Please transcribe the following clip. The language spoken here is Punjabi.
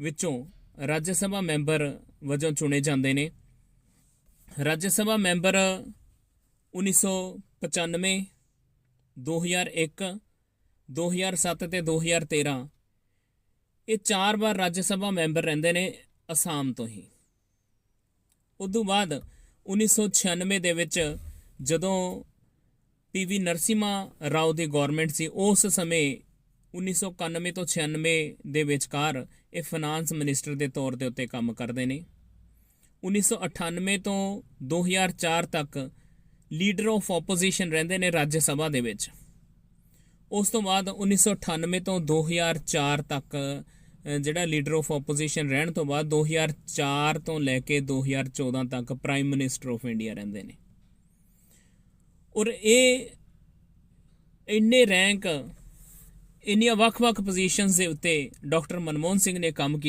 ਵਿੱਚੋਂ ਰਾਜ ਸਭਾ ਮੈਂਬਰ ਵਜੋਂ ਚੁਣੇ ਜਾਂਦੇ ਨੇ। ਰਾਜ ਸਭਾ ਮੈਂਬਰ 1995 2001 2007 ਤੇ 2013 ਇਹ ਚਾਰ ਵਾਰ ਰਾਜ ਸਭਾ ਮੈਂਬਰ ਰਹਿੰਦੇ ਨੇ ਅਸਾਮ ਤੋਂ ਹੀ। ਉਦੋਂ ਬਾਅਦ 1996 ਦੇ ਵਿੱਚ ਜਦੋਂ ਪੀਵੀ ਨਰਸਿਮਾ ਰਾਓ ਦੀ ਗਵਰਨਮੈਂਟ ਸੀ, ਉਸ ਸਮੇਂ 1991 ਤੋਂ 96 ਦੇ ਵਿਚਕਾਰ ਇਹ ਫਾਈਨਾਂਸ ਮਿਨਿਸਟਰ ਦੇ ਤੌਰ ਦੇ ਉੱਤੇ ਕੰਮ ਕਰਦੇ ਨੇ। 1998 ਤੋਂ 2004 ਤੱਕ ਲੀਡਰ ਆਫ ਆਪੋਜੀਸ਼ਨ ਰਹਿੰਦੇ ਨੇ ਰਾਜ ਸਭਾ ਦੇ ਵਿੱਚ। ਉਸ ਤੋਂ ਬਾਅਦ 1998 ਤੋਂ 2004 ਤੱਕ ਜਿਹੜਾ ਲੀਡਰ ਆਫ ਆਪੋਜੀਸ਼ਨ ਰਹਿਣ ਤੋਂ ਬਾਅਦ 2004 ਤੋਂ ਲੈ ਕੇ 2014 ਤੱਕ ਪ੍ਰਾਈਮ ਮਿਨਿਸਟਰ ਆਫ ਇੰਡੀਆ ਰਹਿੰਦੇ ਨੇ। ਔਰ ਇਹ ਇੰਨੇ ਰੈਂਕ ਇੰਨੀਆਂ ਵੱਖ-ਵੱਖ ਪੋਜੀਸ਼ਨਸ ਦੇ ਉੱਤੇ ਡਾਕਟਰ ਮਨਮੋਹਨ ਸਿੰਘ ਨੇ ਕੰਮ ਕੀਤਾ